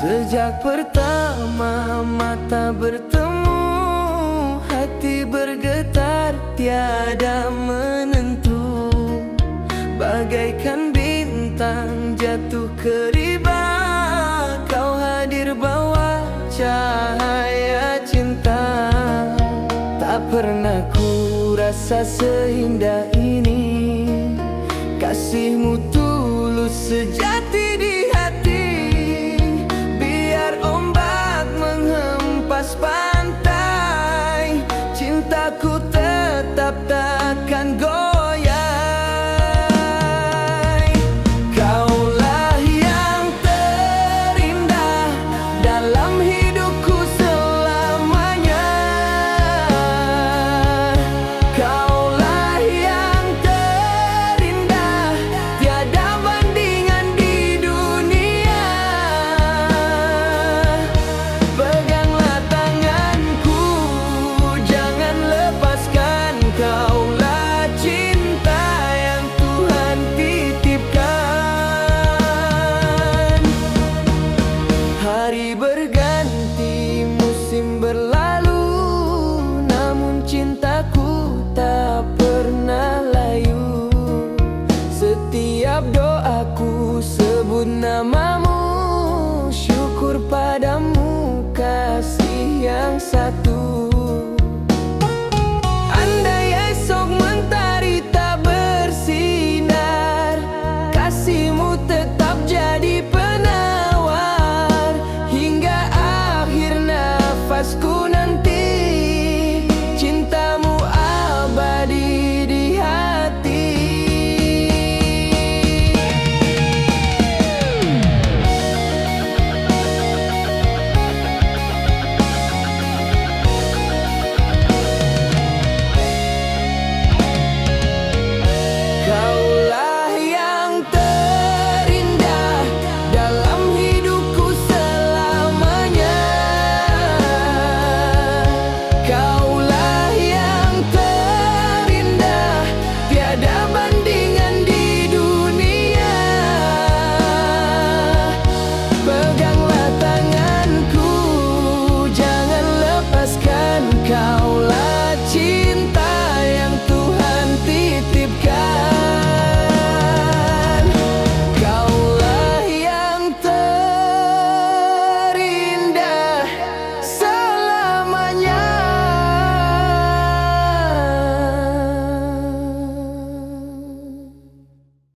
Sejak pertama mata bertemu Hati bergetar tiada menentu. Bagaikan bintang jatuh ke riba Kau hadir bawa cahaya cinta. Tak pernah ku rasa seindah ini. Kasihmu tulus sejati di Hari berganti, musim berlalu Namun cintaku tak pernah layu. Setiap doaku sebut namamu Syukur padamu kasih yang satu. kau